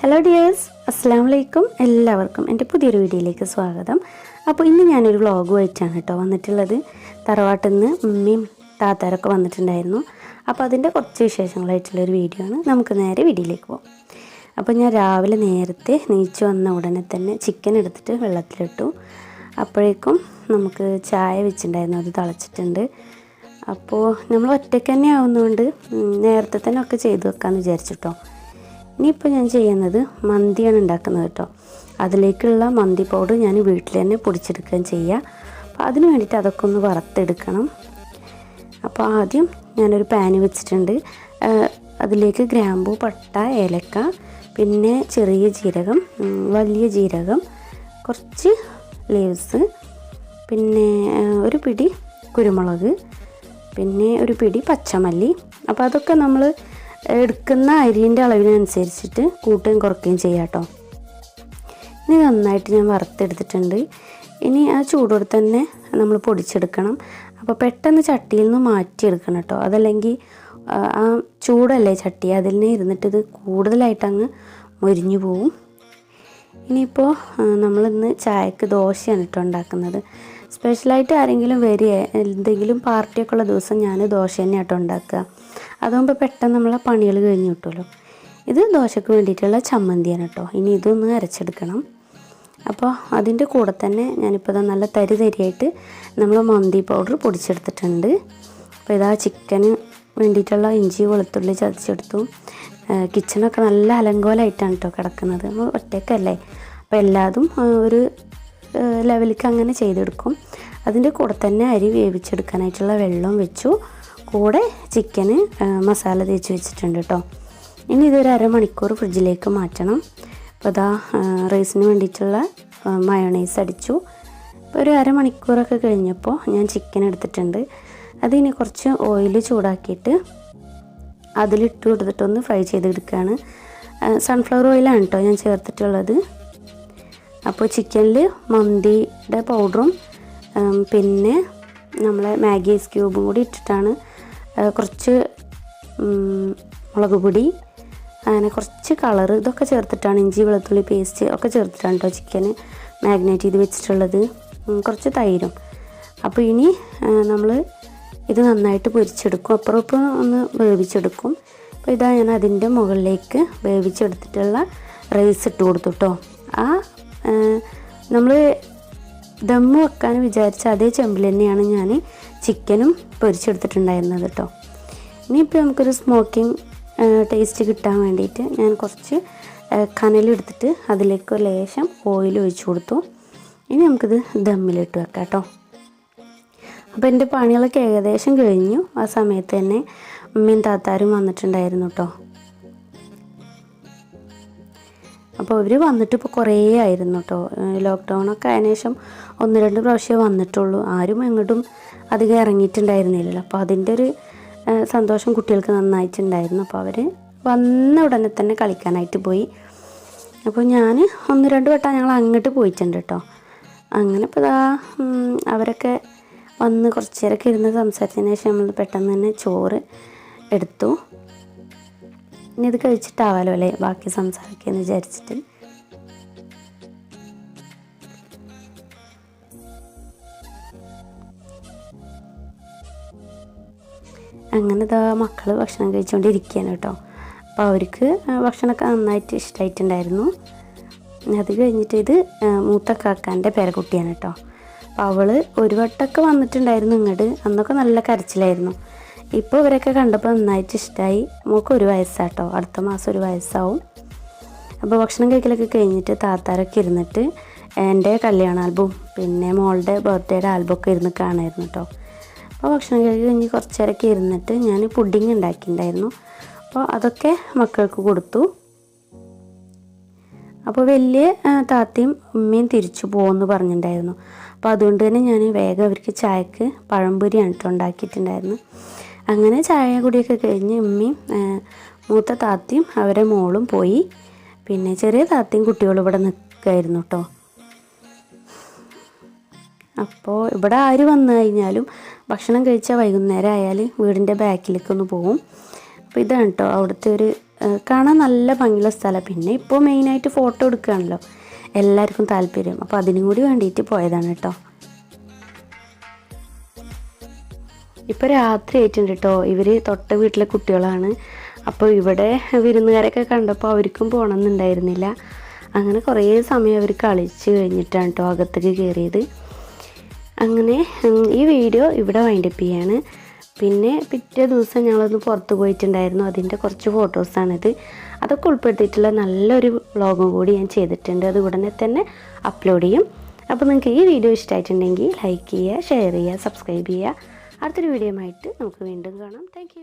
Hello dears അസ്സാം വലൈക്കും എല്ലാവർക്കും എന്റെ പുതിയൊരു വീഡിയോയിലേക്ക് സ്വാഗതം. അപ്പോൾ ഇന്ന് ഞാനൊരു വ്ളോഗ് വായിച്ചാണ് കേട്ടോ വന്നിട്ടുള്ളത്. തറവാട്ടിൽ നിന്ന് ഉമ്മയും താത്താരൊക്കെ വന്നിട്ടുണ്ടായിരുന്നു. അപ്പോൾ അതിന്റെ കുറച്ച് വിശേഷങ്ങളായിട്ടുള്ളൊരു വീഡിയോ ആണ് നമുക്ക് നേരെ വീഡിയോയിലേക്ക് പോകാം. അപ്പോൾ ഞാൻ രാവിലെ നേരത്തെ നീച്ചു വന്ന ഉടനെ തന്നെ ചിക്കൻ എടുത്തിട്ട് വെള്ളത്തിലിട്ടു. അപ്പോഴേക്കും നമുക്ക് ചായ വെച്ചിട്ടുണ്ടായിരുന്നു. അത് തിളച്ചിട്ടുണ്ട്. അപ്പോൾ നമ്മൾ ഒറ്റയ്ക്ക് തന്നെ ആവുന്നതുകൊണ്ട് നേരത്തെ തന്നെ ഒക്കെ ചെയ്തു വെക്കാമെന്ന് വിചാരിച്ചിട്ടോ. ഇനിയിപ്പോൾ ഞാൻ ചെയ്യുന്നത് മന്തിയാണ് ഉണ്ടാക്കുന്നത് കേട്ടോ. അതിലേക്കുള്ള മന്തി പൗഡർ ഞാൻ വീട്ടിൽ തന്നെ പൊടിച്ചെടുക്കുകയും ചെയ്യുക അപ്പോൾ അതിന് വേണ്ടിയിട്ട് അതൊക്കെ ഒന്ന് വറുത്തെടുക്കണം. അപ്പോൾ ആദ്യം ഞാനൊരു പാന് വെച്ചിട്ടുണ്ട്. അതിലേക്ക് ഗ്രാമ്പു പട്ട ഏലക്ക പിന്നെ ചെറിയ ജീരകം വലിയ ജീരകം കുറച്ച് ലീവ്സ് പിന്നെ ഒരു പിടി കുരുമുളക് പിന്നെ ഒരു പിടി പച്ചമല്ലി. അപ്പോൾ അതൊക്കെ നമ്മൾ എടുക്കുന്ന അരിന്റെ അളവിനനുസരിച്ചിട്ട് കൂട്ടുകയും കുറയ്ക്കുകയും ചെയ്യാം കേട്ടോ ഇനി നന്നായിട്ട് ഞാൻ വറുത്തെടുത്തിട്ടുണ്ട്. ഇനി ആ ചൂടോടെ തന്നെ നമ്മൾ പൊടിച്ചെടുക്കണം. അപ്പോൾ പെട്ടെന്ന് ചട്ടിയിൽ നിന്ന് മാറ്റിയെടുക്കണം കേട്ടോ അതല്ലെങ്കിൽ ആ, ചൂടല്ലേ ചട്ടി അതിൽ നിന്ന് ഇരുന്നിട്ട് ഇത് കൂടുതലായിട്ട് അങ്ങ് മൊരിഞ്ഞു പോവും. ഇനിയിപ്പോൾ നമ്മളിന്ന് ചായക്ക് ദോശയാണ് കേട്ടോ ഉണ്ടാക്കുന്നത്. സ്പെഷ്യലായിട്ട് ആരെങ്കിലും വരിക എന്തെങ്കിലും പാർട്ടിയൊക്കെ ഉള്ള ദിവസം ഞാൻ ദോശ തന്നെ ആട്ടോ ഉണ്ടാക്കുക. അതാകുമ്പോൾ പെട്ടെന്ന് നമ്മളെ പണികൾ കഴിഞ്ഞ് കിട്ടുമല്ലോ. ഇത് ദോശയ്ക്ക് വേണ്ടിയിട്ടുള്ള ചമ്മന്തിയാണ് കേട്ടോ ഇനി ഇതൊന്ന് അരച്ചെടുക്കണം. അപ്പോൾ അതിന്റെ കൂടെ തന്നെ ഞാനിപ്പോൾ നല്ല തരി തരിയായിട്ട് നമ്മൾ മന്തി പൗഡർ പൊടിച്ചെടുത്തിട്ടുണ്ട്. അപ്പോൾ ഇതാ ചിക്കന് വേണ്ടിയിട്ടുള്ള ഇഞ്ചി വെളുത്തുള്ളി ചതച്ചെടുത്തു. കിച്ചണൊക്കെ നല്ല അലങ്കോലായിട്ടാണ് കേട്ടോ കിടക്കുന്നത്. നമ്മൾ ഒറ്റയ്ക്കല്ലേ അപ്പോൾ എല്ലാതും ഒരു ലെവലിലേക്ക് അങ്ങനെ ചെയ്തെടുക്കും. അതിന്റെ കൂടെ തന്നെ അരി വേവിച്ചെടുക്കാനായിട്ടുള്ള വെള്ളം വെച്ചു. കൂടെ ചിക്കന് മസാല തേച്ച് വെച്ചിട്ടുണ്ട് കേട്ടോ ഇനി ഇതൊരു അരമണിക്കൂർ ഫ്രിഡ്ജിലേക്ക് മാറ്റണം. അപ്പോൾ അതാ റൈസിന് വേണ്ടിയിട്ടുള്ള മയോണൈസ് അടിച്ചു. ഒരു അരമണിക്കൂറൊക്കെ കഴിഞ്ഞപ്പോൾ ഞാൻ ചിക്കൻ എടുത്തിട്ടുണ്ട്. അതിന് കുറച്ച് ഓയിൽ ചൂടാക്കിയിട്ട് അതിലിട്ട് കൊടുത്തിട്ടൊന്ന് ഫ്രൈ ചെയ്തെടുക്കുകയാണ്. സൺഫ്ലവർ ഓയിലാണ് കേട്ടോ ഞാൻ ചേർത്തിട്ടുള്ളത്. അപ്പോൾ ചിക്കനിൽ മന്തിയുടെ പൗഡറും പിന്നെ നമ്മളെ മാഗി ഐസ് ക്യൂബും കൂടി ഇട്ടിട്ടാണ് കുറച്ച് മുളക് പൊടി അങ്ങനെ കുറച്ച് കളർ ഇതൊക്കെ ചേർത്തിട്ടാണ് ഇഞ്ചി വെളുത്തുള്ളി പേസ്റ്റ് ഒക്കെ ചേർത്തിട്ടാണ് കേട്ടോ ചിക്കന് മാഗ്നേറ്റ് ചെയ്ത് വെച്ചിട്ടുള്ളത്. കുറച്ച് തൈരും. അപ്പോൾ ഇനി നമ്മൾ ഇത് നന്നായിട്ട് പൊരിച്ചെടുക്കും. അപ്പുറം ഇപ്പം ഒന്ന് വേവിച്ചെടുക്കും. അപ്പോൾ ഇതാ ഞാൻ അതിന്റെ മുകളിലേക്ക് വേവിച്ചെടുത്തിട്ടുള്ള റൈസ് ഇട്ട് കൊടുത്തു കേട്ടോ ആ നമ്മൾ ദമ്മ് വെക്കാൻ വിചാരിച്ച അതേ ചെമ്പിൽ തന്നെയാണ് ഞാൻ ചിക്കനും പൊരിച്ചെടുത്തിട്ടുണ്ടായിരുന്നത് കേട്ടോ ഇനിയിപ്പോൾ നമുക്കൊരു സ്മോക്കിംഗ് ടേസ്റ്റ് കിട്ടാൻ വേണ്ടിയിട്ട് ഞാൻ കുറച്ച് കനലെടുത്തിട്ട് അതിലേക്ക് ലേശം ഓയിൽ ഒഴിച്ചു കൊടുത്തു. ഇനി നമുക്കിത് ദമ്മിലിട്ട് വെക്കാം കേട്ടോ അപ്പോൾ എന്റെ പണികളൊക്കെ ഏകദേശം കഴിഞ്ഞു. ആ സമയത്ത് തന്നെ ഉമ്മയും താത്താരും വന്നിട്ടുണ്ടായിരുന്നു കേട്ടോ അപ്പോൾ അവർ വന്നിട്ട് ഇപ്പോൾ കുറേ ആയിരുന്നു കേട്ടോ ലോക്ക്ഡൗണൊക്കെ ആയതിനു ശേഷം ഒന്ന് രണ്ട് പ്രാവശ്യമേ വന്നിട്ടുള്ളൂ. ആരും എങ്ങോട്ടും അധികം ഇറങ്ങിയിട്ടുണ്ടായിരുന്നില്ലല്ലോ. അപ്പോൾ അതിന്റെ ഒരു സന്തോഷം കുട്ടികൾക്ക് നന്നായിട്ടുണ്ടായിരുന്നു. അപ്പോൾ അവർ വന്ന ഉടനെ തന്നെ കളിക്കാനായിട്ട് പോയി. അപ്പോൾ ഞാൻ ഒന്ന് രണ്ട് വട്ടം ഞങ്ങൾ അങ്ങോട്ട് പോയിട്ടുണ്ട് കേട്ടോ അങ്ങനെ ഇപ്പോൾ അവരൊക്കെ വന്ന് കുറച്ച് നേരമൊക്കെ ഇരുന്ന് സംസാരിച്ചതിന് ശേഷം നമ്മൾ പെട്ടെന്ന് തന്നെ ചോറ് എടുത്തു. ഇനി ഇത് കഴിച്ചിട്ടാവാലോ അല്ലേ? ബാക്കി സംസാരിക്കുകയെന്ന് വിചാരിച്ചിട്ട്. അങ്ങനെ ഇതാ മക്കൾ ഭക്ഷണം കഴിച്ചുകൊണ്ടിരിക്കുകയാണ് കേട്ടോ. അപ്പോൾ അവർക്ക് ഭക്ഷണമൊക്കെ നന്നായിട്ട് ഇഷ്ടമായിട്ടുണ്ടായിരുന്നു അത് കഴിഞ്ഞിട്ട് ഇത് മൂത്ത കാക്കാന്റെ പേരക്കുട്ടിയാണ് കേട്ടോ. അപ്പോൾ അവൾ ഒരു വട്ടമൊക്കെ വന്നിട്ടുണ്ടായിരുന്നു ഇങ്ങോട്ട് അന്നൊക്കെ നല്ല കരച്ചിലായിരുന്നു. ഇപ്പോൾ ഇവരൊക്കെ കണ്ടപ്പോൾ നന്നായിട്ട് ഇഷ്ടമായി മോൾക്ക് ഒരു വയസ്സാട്ടോ. അടുത്ത മാസം ഒരു വയസ്സാവും. അപ്പോൾ ഭക്ഷണം കഴിക്കലൊക്കെ കഴിഞ്ഞിട്ട് താത്താരൊക്കെ ഇരുന്നിട്ട് എന്റെ കല്യാണ ആൽബം പിന്നെ മോളുടെ ബർത്ത്ഡേയുടെ ആൽബമൊക്കെ ഇരുന്ന് കാണായിരുന്നു കേട്ടോ അപ്പോൾ ഭക്ഷണം കഴിച്ച് കഴിഞ്ഞ് കുറച്ച് നേരമൊക്കെ ഇരുന്നിട്ട് ഞാൻ പുഡിങ് ഉണ്ടാക്കിയിട്ടുണ്ടായിരുന്നു. അപ്പോൾ അതൊക്കെ മക്കൾക്ക് കൊടുത്തു. അപ്പോൾ വലിയ താത്തയും ഉമ്മയും തിരിച്ചു പോകുമെന്ന് പറഞ്ഞിട്ടുണ്ടായിരുന്നു. അപ്പോൾ അതുകൊണ്ട് തന്നെ ഞാൻ വേഗം അവർക്ക് ചായക്ക് പഴംപൊരിയാണ് കേട്ടോ ഉണ്ടാക്കിയിട്ടുണ്ടായിരുന്നു. അങ്ങനെ ചായ കുടിയൊക്കെ കഴിഞ്ഞ് ഉമ്മയും മൂത്ത താത്തയും അവരെ മോളും പോയി. പിന്നെ ചെറിയ താത്തയും കുട്ടികളും ഇവിടെ നിൽക്കുമായിരുന്നു കേട്ടോ അപ്പോൾ ഇവിടെ ആര് വന്നു കഴിഞ്ഞാലും ഭക്ഷണം കഴിച്ചാൽ വൈകുന്നേരം ആയാൽ വീടിന്റെ ബാക്കിലേക്കൊന്ന് പോകും അപ്പോൾ ഇതാണ് കേട്ടോ അവിടുത്തെ ഒരു കാണാൻ നല്ല ഭംഗിയുള്ള സ്ഥലം. പിന്നെ ഇപ്പോൾ മെയിനായിട്ട് ഫോട്ടോ എടുക്കുകയാണല്ലോ. എല്ലാവർക്കും താല്പര്യം. അപ്പോൾ അതിനും കൂടി വേണ്ടിയിട്ട് പോയതാണ് കേട്ടോ. ഇപ്പോൾ രാത്രി ആയിട്ടുണ്ട് കേട്ടോ. ഇവർ തൊട്ട വീട്ടിലെ കുട്ടികളാണ്. അപ്പോൾ ഇവിടെ വിരുന്നുകാരൊക്കെ കണ്ടപ്പോൾ അവർക്കും പോകണമെന്നുണ്ടായിരുന്നില്ല അങ്ങനെ കുറേ സമയം അവർ കളിച്ച് കഴിഞ്ഞിട്ടാണ് കേട്ടോ അകത്തേക്ക് കയറിയത്. അങ്ങനെ ഈ വീഡിയോ ഇവിടെ വൈൻഡപ്പ് ചെയ്യാണ്. പിന്നെ പിറ്റേ ദിവസം ഞങ്ങളൊന്ന് പുറത്ത് പോയിട്ടുണ്ടായിരുന്നു. അതിന്റെ കുറച്ച് ഫോട്ടോസാണിത് അതൊക്കെ ഉൾപ്പെടുത്തിയിട്ടുള്ള നല്ലൊരു വ്ളോഗും കൂടി ഞാൻ ചെയ്തിട്ടുണ്ട്. അത് ഉടനെ തന്നെ അപ്ലോഡ് ചെയ്യും. അപ്പോൾ നിങ്ങൾക്ക് ഈ വീഡിയോ ഇഷ്ടമായിട്ടുണ്ടെങ്കിൽ ലൈക്ക് ചെയ്യുക ഷെയർ ചെയ്യുക സബ്സ്ക്രൈബ് ചെയ്യുക. അടുത്തൊരു വീഡിയോ ആയിട്ട് നമുക്ക് വീണ്ടും കാണാം. താങ്ക്